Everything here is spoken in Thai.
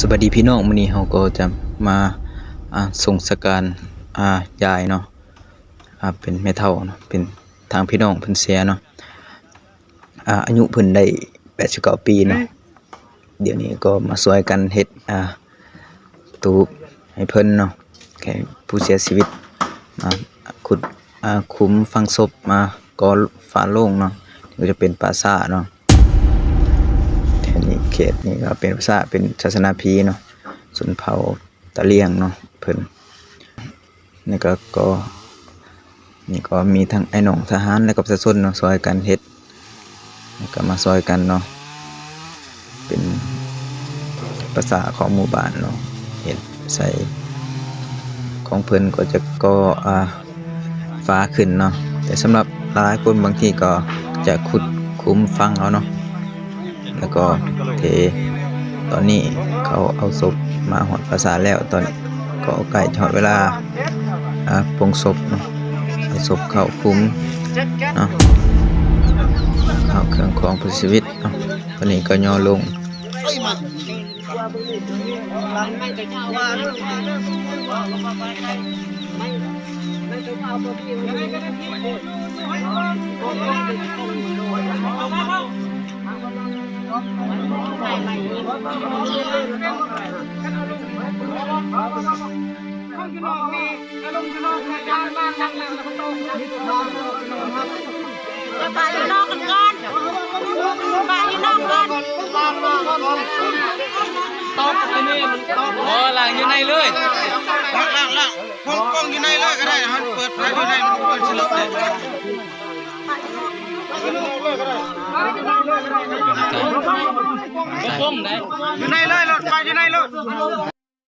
สวัสดีพี่น้องมื้อนี้เราก็จะมาอ่าส่งสการอ่ายายเนาะอ่าเป็นแม่เฒ่าเนาะเป็นทางพี่น้องเพิ่นเสียเนาะอ่าอายุเพิ่นได้89ปีเนาะเดี๋ยวนี้ก็มาช่วยกันเฮ็ดอ่าตูบให้เพิ่นเนาะแค่ผู้เสียชีวิตมาขุดอ่าคุ้มฝังศพมาก่อฝาโล่งเนาะก็จะเป็นปราสาทเนาะ เขตนี้ก็เป็นภาษาเป็นศาสนาพีเนาะส่วนเผาตะเลียงเนาะเพิ่นนี่ก็ก็นี่ก็มีทั้งไอ้หนองทหารและก็ประชาชนเนาะซอยกันเฮ็ดแล้วก็มาซอยกันเนาะเป็นภาษาของหมู่บ้านเนาะเฮ็ดใส่ของเพิ่นก็จะก็อ่าฟ้าขึ้นเนาะแต่สำหรับหลายคนบางทีก็จะขุดคุ้มฟังเอาเนาะ แล้วก็เท ตอนนี้เขาเอาศพมาหอดประสาแล้วตอนก็ใกล้จะหอดเวลาปงศพเนาะเอาศพเข้าคุ้มเนาะเอาเครื่องของผู้เสียชีวิตเนาะตอนนี้ก็ย่อลงจะไปอยู่นอกกันก่อนไปอยู่นอกก่อนโอ้หลังอยู่ในเลยล่างล่างล่างกล้องกล้องอยู่ในเลยก็ได้มันเปิดไฟอยู่ในมันเปิดสลับเลย ก้งไหนอยู่ในเลยรถไปอยู่ในรถ